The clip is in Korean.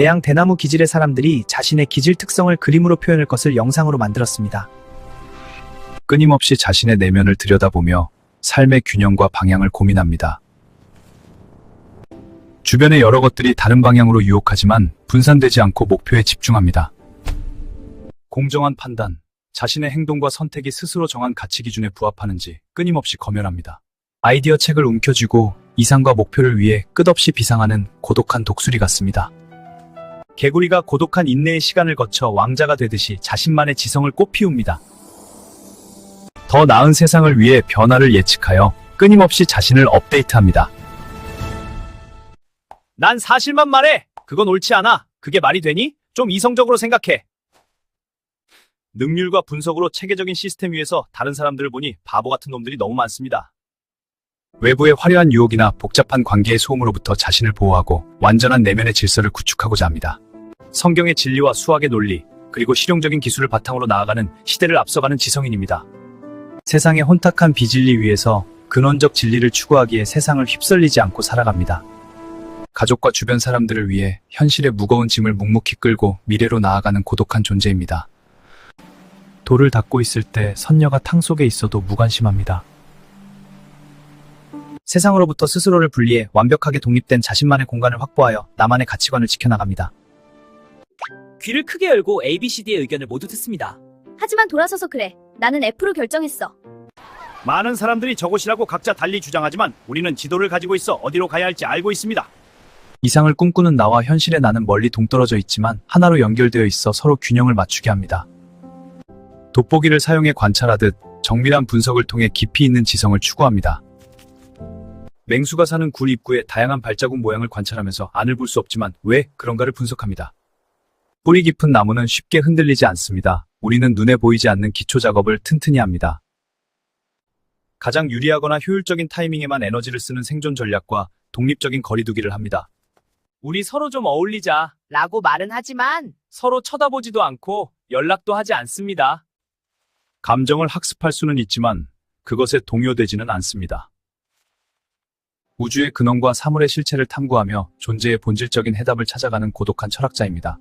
대양 대나무 기질의 사람들이 자신의 기질 특성을 그림으로 표현할 것을 영상으로 만들었습니다. 끊임없이 자신의 내면을 들여다보며 삶의 균형과 방향을 고민합니다. 주변의 여러 것들이 다른 방향으로 유혹하지만 분산되지 않고 목표에 집중합니다. 공정한 판단, 자신의 행동과 선택이 스스로 정한 가치 기준에 부합하는지 끊임없이 검열합니다. 아이디어 책을 움켜쥐고 이상과 목표를 위해 끝없이 비상하는 고독한 독수리 같습니다. 개구리가 고독한 인내의 시간을 거쳐 왕자가 되듯이 자신만의 지성을 꽃피웁니다. 더 나은 세상을 위해 변화를 예측하여 끊임없이 자신을 업데이트합니다. 난 사실만 말해. 그건 옳지 않아. 그게 말이 되니? 좀 이성적으로 생각해. 능률과 분석으로 체계적인 시스템 위에서 다른 사람들을 보니 바보 같은 놈들이 너무 많습니다. 외부의 화려한 유혹이나 복잡한 관계의 소음으로부터 자신을 보호하고 완전한 내면의 질서를 구축하고자 합니다. 성경의 진리와 수학의 논리, 그리고 실용적인 기술을 바탕으로 나아가는 시대를 앞서가는 지성인입니다. 세상의 혼탁한 비진리 위에서 근원적 진리를 추구하기에 세상을 휩쓸리지 않고 살아갑니다. 가족과 주변 사람들을 위해 현실의 무거운 짐을 묵묵히 끌고 미래로 나아가는 고독한 존재입니다. 돌을 닦고 있을 때 선녀가 탕 속에 있어도 무관심합니다. 세상으로부터 스스로를 분리해 완벽하게 독립된 자신만의 공간을 확보하여 나만의 가치관을 지켜나갑니다. 귀를 크게 열고 ABCD의 의견을 모두 듣습니다. 하지만 돌아서서 그래. 나는 F로 결정했어. 많은 사람들이 저곳이라고 각자 달리 주장하지만 우리는 지도를 가지고 있어 어디로 가야 할지 알고 있습니다. 이상을 꿈꾸는 나와 현실의 나는 멀리 동떨어져 있지만 하나로 연결되어 있어 서로 균형을 맞추게 합니다. 돋보기를 사용해 관찰하듯 정밀한 분석을 통해 깊이 있는 지성을 추구합니다. 맹수가 사는 굴 입구의 다양한 발자국 모양을 관찰하면서 안을 볼 수 없지만 왜 그런가를 분석합니다. 뿌리 깊은 나무는 쉽게 흔들리지 않습니다. 우리는 눈에 보이지 않는 기초 작업을 튼튼히 합니다. 가장 유리하거나 효율적인 타이밍에만 에너지를 쓰는 생존 전략과 독립적인 거리두기를 합니다. 우리 서로 좀 어울리자. 라고 말은 하지만 서로 쳐다보지도 않고 연락도 하지 않습니다. 감정을 학습할 수는 있지만 그것에 동요되지는 않습니다. 우주의 근원과 사물의 실체를 탐구하며 존재의 본질적인 해답을 찾아가는 고독한 철학자입니다.